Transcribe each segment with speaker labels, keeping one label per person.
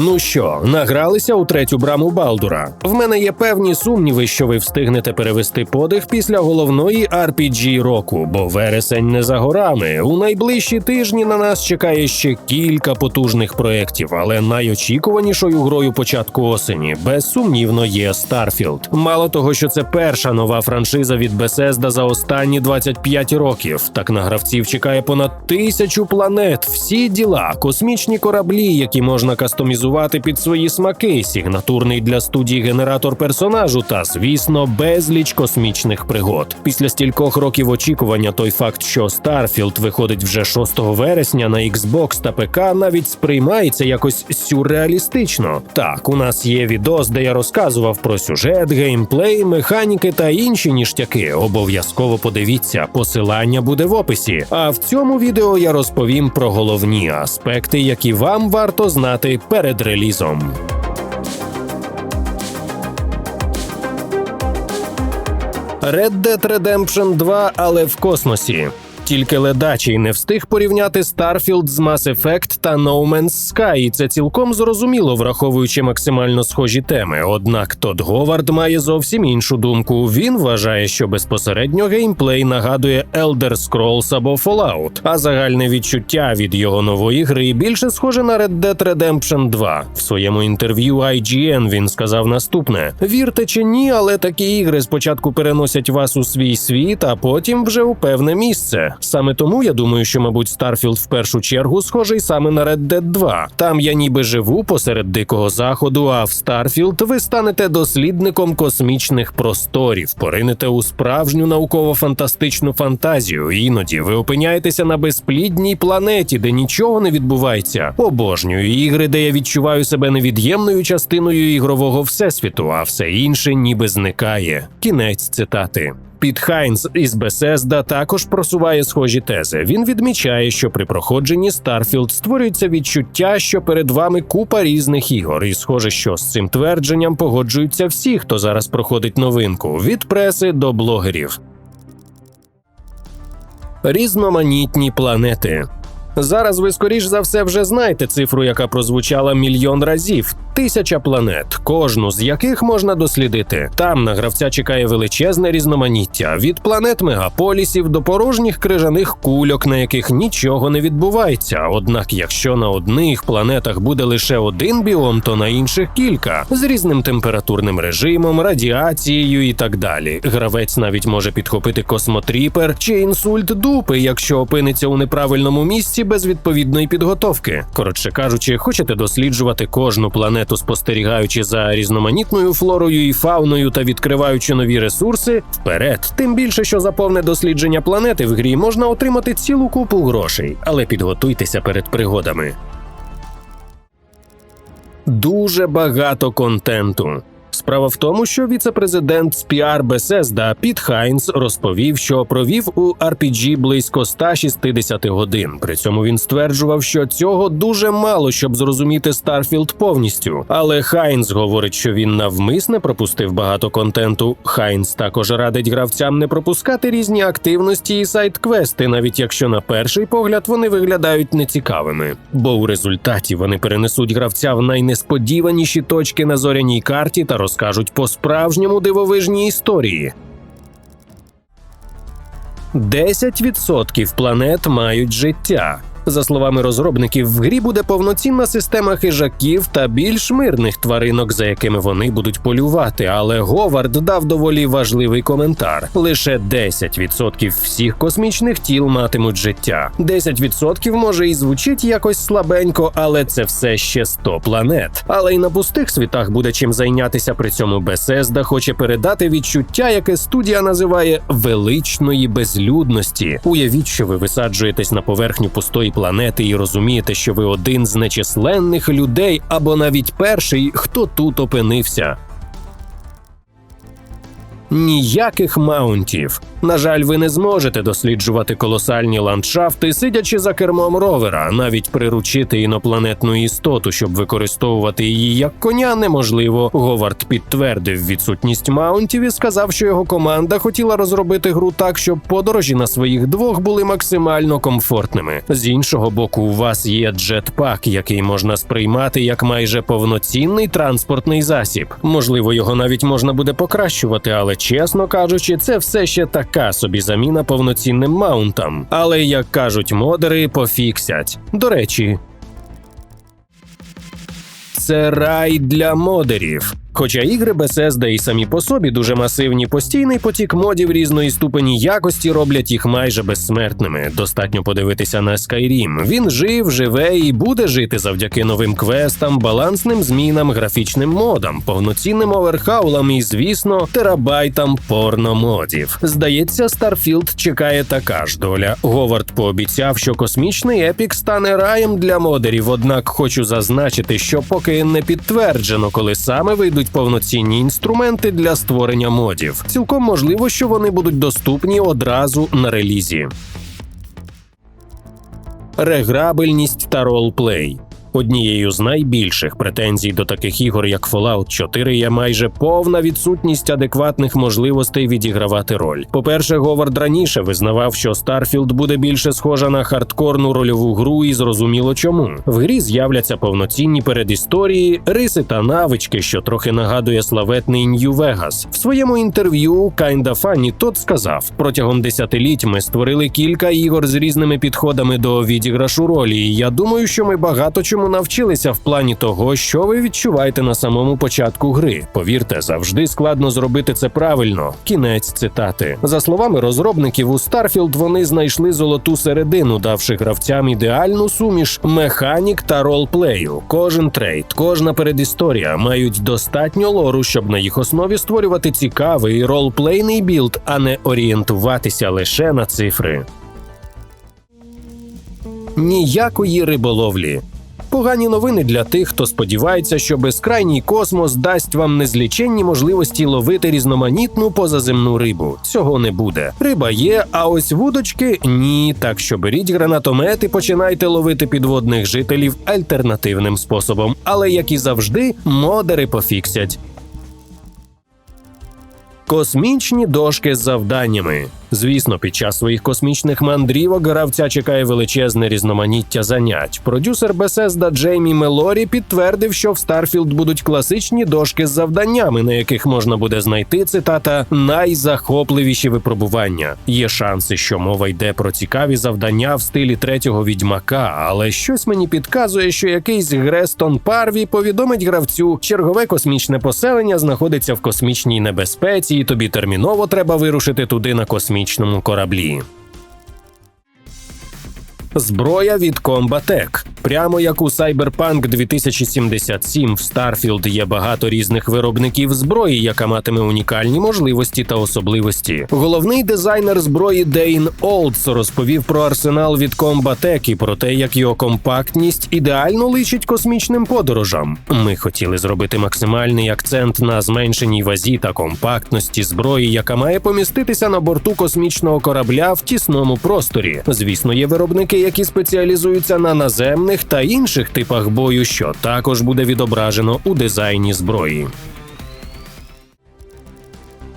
Speaker 1: Ну що, награлися у третю браму Балдура? В мене є певні сумніви, що ви встигнете перевести подих після головної RPG року, бо вересень не за горами. У найближчі тижні на нас чекає ще кілька потужних проєктів, але найочікуванішою грою початку осені безсумнівно є Starfield. Мало того, що це перша нова франшиза від Bethesda за останні 25 років. Так на гравців чекає понад тисячу планет, всі діла, космічні кораблі, які можна кастомізувати під свої смаки, сігнатурний для студії генератор персонажу та, звісно, безліч космічних пригод. Після стількох років очікування, той факт, що Starfield виходить вже 6 вересня на Xbox та ПК, навіть сприймається якось сюрреалістично. Так, у нас є відос, де я розказував про сюжет, геймплей, механіки та інші ніштяки. Обов'язково подивіться, посилання буде в описі. А в цьому відео я розповім про головні аспекти, які вам варто знати перед релізом. Red Dead Redemption 2, але в космосі. Тільки ледачий не встиг порівняти Starfield з Mass Effect та No Man's Sky, і це цілком зрозуміло, враховуючи максимально схожі теми. Однак Тодд Говард має зовсім іншу думку. Він вважає, що безпосередньо геймплей нагадує Elder Scrolls або Fallout, а загальне відчуття від його нової гри більше схоже на Red Dead Redemption 2. В своєму інтерв'ю IGN він сказав наступне: вірте чи ні, але такі ігри спочатку переносять вас у свій світ, а потім вже у певне місце. Саме тому я думаю, що, мабуть, Starfield в першу чергу схожий саме на Red Dead 2. Там я ніби живу посеред дикого заходу, а в Starfield ви станете дослідником космічних просторів, поринете у справжню науково-фантастичну фантазію. Іноді ви опиняєтеся на безплідній планеті, де нічого не відбувається. Обожнюю ігри, де я відчуваю себе невід'ємною частиною ігрового всесвіту, а все інше ніби зникає. Кінець цитати. Піт Хайнс із Бесезда також просуває схожі тези. Він відмічає, що при проходженні Старфілд створюється відчуття, що перед вами купа різних ігор, і схоже, що з цим твердженням погоджуються всі, хто зараз проходить новинку від преси до блогерів. Різноманітні планети. Зараз ви скоріш за все вже знаєте цифру, яка прозвучала мільйон разів. Тисяча планет, кожну з яких можна дослідити. Там на гравця чекає величезне різноманіття від планет мегаполісів до порожніх крижаних кульок, на яких нічого не відбувається. Однак, якщо на одних планетах буде лише один біом, то на інших кілька з різним температурним режимом, радіацією і так далі. Гравець навіть може підхопити космотріпер чи інсульт дупи, якщо опиниться у неправильному місці без відповідної підготовки. Коротше кажучи, хочете досліджувати кожну планету, спостерігаючи за різноманітною флорою і фауною та відкриваючи нові ресурси, вперед. Тим більше, що за повне дослідження планети в грі можна отримати цілу купу грошей, але підготуйтеся перед пригодами. Дуже багато контенту. Справа в тому, що віце-президент з PR Bethesda Піт Хайнс розповів, що провів у RPG близько 160 годин. При цьому він стверджував, що цього дуже мало, щоб зрозуміти Starfield повністю. Але Хайнс говорить, що він навмисне пропустив багато контенту. Хайнс також радить гравцям не пропускати різні активності і сайт-квести, навіть якщо на перший погляд вони виглядають нецікавими. Бо у результаті вони перенесуть гравця в найнесподіваніші точки на зоряній карті та розкажуть по справжньому дивовижній історії. 10% планет мають життя. За словами розробників, в грі буде повноцінна система хижаків та більш мирних тваринок, за якими вони будуть полювати. Але Говард дав доволі важливий коментар: лише 10% всіх космічних тіл матимуть життя. 10% може і звучить якось слабенько, але це все ще 100 планет. Але й на пустих світах буде чим зайнятися. При цьому Bethesda хоче передати відчуття, яке студія називає величної безлюдності. Уявіть, що ви висаджуєтесь на поверхню пустої планети і розумієте, що ви один з нечисленних людей або навіть перший, хто тут опинився. Ніяких маунтів. На жаль, ви не зможете досліджувати колосальні ландшафти, сидячи за кермом ровера, навіть приручити інопланетну істоту, щоб використовувати її як коня, неможливо. Говард підтвердив відсутність маунтів і сказав, що його команда хотіла розробити гру так, щоб подорожі на своїх двох були максимально комфортними. З іншого боку, у вас є джетпак, який можна сприймати як майже повноцінний транспортний засіб. Можливо, його навіть можна буде покращувати, але чесно кажучи, це все ще така собі заміна повноцінним маунтам. Але як кажуть модери, пофіксять. До речі, це рай для модерів. Хоча ігри Bethesda і самі по собі дуже масивні, постійний потік модів різної ступені якості роблять їх майже безсмертними. Достатньо подивитися на Skyrim. Він жив, живе і буде жити завдяки новим квестам, балансним змінам, графічним модам, повноцінним оверхаулам і, звісно, терабайтам порномодів. Здається, Starfield чекає така ж доля. Говард пообіцяв, що космічний епік стане раєм для модерів. Однак хочу зазначити, що поки не підтверджено, коли саме вийдуть повноцінні інструменти для створення модів. Цілком можливо, що вони будуть доступні одразу на релізі. Реграбельність та ролплей. Однією з найбільших претензій до таких ігор, як Fallout 4, є майже повна відсутність адекватних можливостей відігравати роль. По-перше, Говард раніше визнавав, що Starfield буде більше схожа на хардкорну рольову гру, і зрозуміло чому. В грі з'являться повноцінні передісторії, риси та навички, що трохи нагадує славетний Нью-Вегас. В своєму інтерв'ю Kinda Funny тот сказав: протягом десятиліть ми створили кілька ігор з різними підходами до відіграшу ролі. і Я думаю, що ми багато чому навчилися в плані того, що ви відчуваєте на самому початку гри. Повірте, завжди складно зробити це правильно. Кінець цитати. За словами розробників, у Starfield вони знайшли золоту середину, давши гравцям ідеальну суміш механік та ролплею. Кожен трейд, кожна передісторія мають достатньо лору, щоб на їх основі створювати цікавий ролплейний білд, а не орієнтуватися лише на цифри. Ніякої риболовлі. Погані новини для тих, хто сподівається, що безкрайній космос дасть вам незліченні можливості ловити різноманітну позаземну рибу. Цього не буде. Риба є, а ось вудочки ні. Так що беріть гранатомет і починайте ловити підводних жителів альтернативним способом. Але як і завжди, модери пофіксять. Космічні дошки з завданнями. Звісно, під час своїх космічних мандрівок гравця чекає величезне різноманіття занять. Продюсер Bethesda Джеймі Мелорі підтвердив, що в Starfield будуть класичні дошки з завданнями, на яких можна буде знайти цитата найзахопливіші випробування. Є шанси, що мова йде про цікаві завдання в стилі третього відьмака, але щось мені підказує, що якийсь Грестон Парві повідомить гравцю, чергове космічне поселення знаходиться в космічній небезпеці, і тобі терміново треба вирушити туди на космічному кораблі. Зброя від Combatech. Прямо як у Cyberpunk 2077 в Starfield є багато різних виробників зброї, яка матиме унікальні можливості та особливості. Головний дизайнер зброї Дейн Олдс розповів про арсенал від Combatech і про те, як його компактність ідеально личить космічним подорожам. Ми хотіли зробити максимальний акцент на зменшеній вазі та компактності зброї, яка має поміститися на борту космічного корабля в тісному просторі. Звісно, є виробники, які спеціалізуються на наземних та інших типах бою, що також буде відображено у дизайні зброї.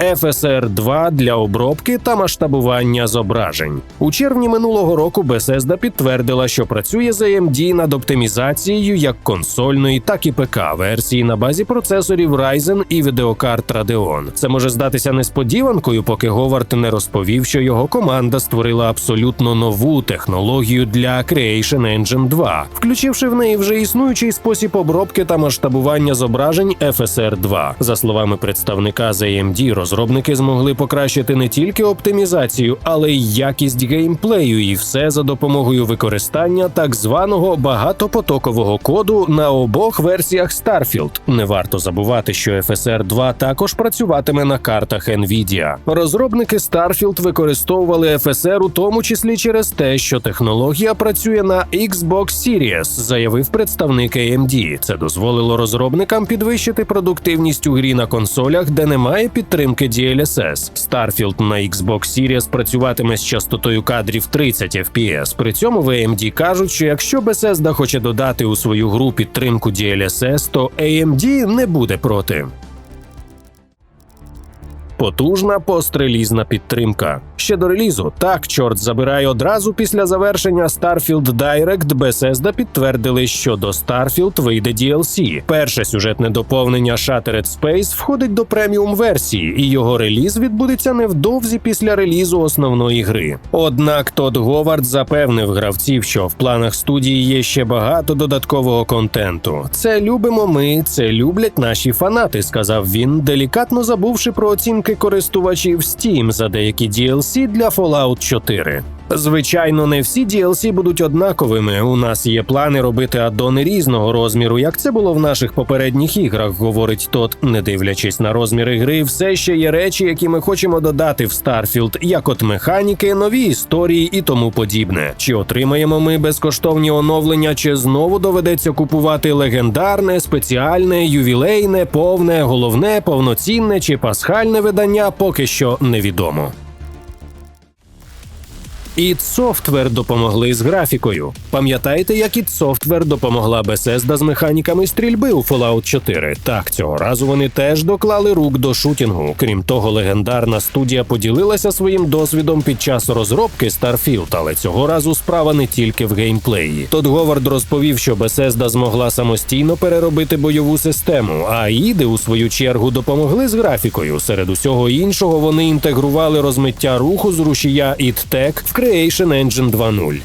Speaker 1: FSR 2 для обробки та масштабування зображень у червні минулого року Bethesda підтвердила, що працює з AMD над оптимізацією як консольної, так і ПК версії на базі процесорів Ryzen і відеокарт Radeon. Це може здатися несподіванкою, поки Говард не розповів, що його команда створила абсолютно нову технологію для Creation Engine 2, включивши в неї вже існуючий спосіб обробки та масштабування зображень FSR 2 За словами представника з AMD, розробники змогли покращити не тільки оптимізацію, але й якість геймплею, і все за допомогою використання так званого багатопотокового коду на обох версіях Starfield. Не варто забувати, що FSR 2 також працюватиме на картах Nvidia. Розробники Starfield використовували FSR у тому числі через те, що технологія працює на Xbox Series, заявив представник AMD. Це дозволило розробникам підвищити продуктивність у грі на консолях, де немає підтримки підтримки DLSS. Starfield на Xbox Series працюватиме з частотою кадрів 30 FPS. При цьому в AMD кажуть, що якщо Bethesda хоче додати у свою гру підтримку DLSS, то AMD не буде проти. Потужна пострелізна підтримка. Ще до релізу так, чорт забирає одразу після завершення Starfield Direct Bethesda підтвердили, що до Starfield вийде DLC. Перше сюжетне доповнення Shattered Space входить до преміум версії, і його реліз відбудеться невдовзі після релізу основної гри. Однак Тодд Говард запевнив гравців, що в планах студії є ще багато додаткового контенту. Це любимо ми, це люблять наші фанати, сказав він, делікатно забувши про оцінки користувачів Steam за деякі DLC для Fallout 4. Звичайно, не всі DLC будуть однаковими. У нас є плани робити аддони різного розміру, як це було в наших попередніх іграх, говорить тот, не дивлячись на розміри гри, все ще є речі, які ми хочемо додати в Starfield, як от механіки, нові історії і тому подібне. Чи отримаємо ми безкоштовні оновлення, чи знову доведеться купувати легендарне, спеціальне, ювілейне, повне, головне, повноцінне чи пасхальне видання, поки що невідомо. Id Software допомогли з графікою. Пам'ятаєте, як id Software допомогла Bethesda з механіками стрільби у Fallout 4? Так, цього разу вони теж доклали рук до шутінгу. Крім того, легендарна студія поділилася своїм досвідом під час розробки Starfield, але цього разу справа не тільки в геймплеї. Тодд Говард розповів, що Bethesda змогла самостійно переробити бойову систему, а іди у свою чергу допомогли з графікою. Серед усього іншого вони інтегрували розмиття руху з рушія id Tech в Creation Engine 2.0.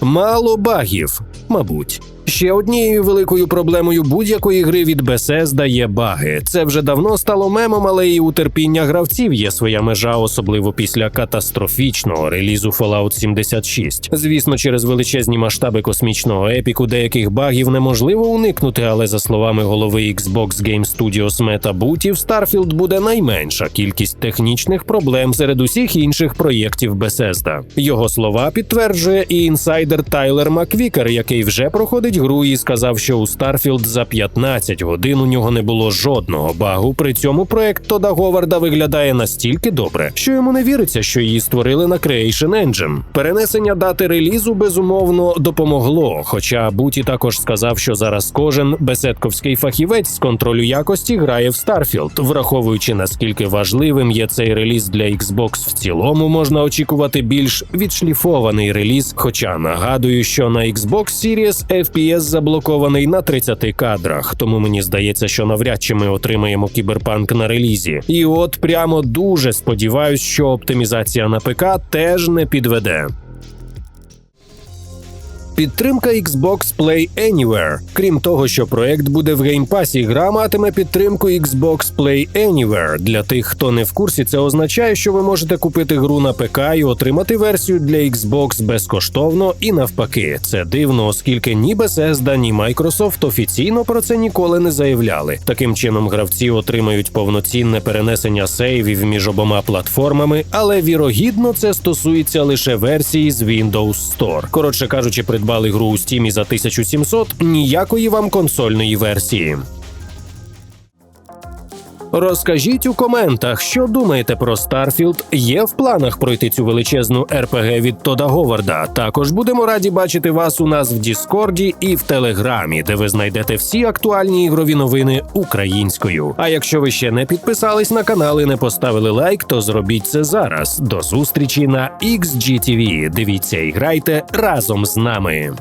Speaker 1: Мало багів, мабуть. Ще однією великою проблемою будь-якої гри від Bethesda є баги. Це вже давно стало мемом, але і у терпіння гравців є своя межа, особливо після катастрофічного релізу Fallout 76. Звісно, через величезні масштаби космічного епіку деяких багів неможливо уникнути, але за словами голови Xbox Game Studios Мета в Starfield буде найменша кількість технічних проблем серед усіх інших проєктів Bethesda. Його слова підтверджує і інсайдер Тайлер Маквікер, який вже проходить гру і сказав, що у Starfield за 15 годин у нього не було жодного багу. При цьому проект Тода Говарда виглядає настільки добре, що йому не віриться, що її створили на Creation Engine. Перенесення дати релізу безумовно допомогло. Хоча Буті також сказав, що зараз кожен беседковський фахівець з контролю якості грає в Starfield. враховуючи наскільки важливим є цей реліз для Xbox в цілому, можна очікувати більш відшліфований реліз. Хоча нагадую, що на Xbox Series FPS заблокований на 30 кадрах, тому мені здається, що навряд чи ми отримаємо кіберпанк на релізі. І от прямо дуже сподіваюсь, що оптимізація на ПК теж не підведе. Підтримка Xbox Play Anywhere. Крім того, що проект буде в геймпасі, гра матиме підтримку Xbox Play Anywhere. Для тих, хто не в курсі, це означає, що ви можете купити гру на ПК і отримати версію для Xbox безкоштовно і навпаки. Це дивно, оскільки ні Bethesda, ні Microsoft офіційно про це ніколи не заявляли. Таким чином, гравці отримають повноцінне перенесення сейвів між обома платформами, але вірогідно це стосується лише версії з Windows Store. Коротше кажучи, придбали гру у Steam за 1700, ніякої вам консольної версії. Розкажіть у коментах, що думаєте про Starfield. Є в планах пройти цю величезну RPG від Тода Говарда. Також будемо раді бачити вас у нас в Діскорді і в Телеграмі, де ви знайдете всі актуальні ігрові новини українською. А якщо ви ще не підписались на канал і не поставили лайк, то зробіть це зараз. До зустрічі на XGTV. Дивіться і грайте разом з нами.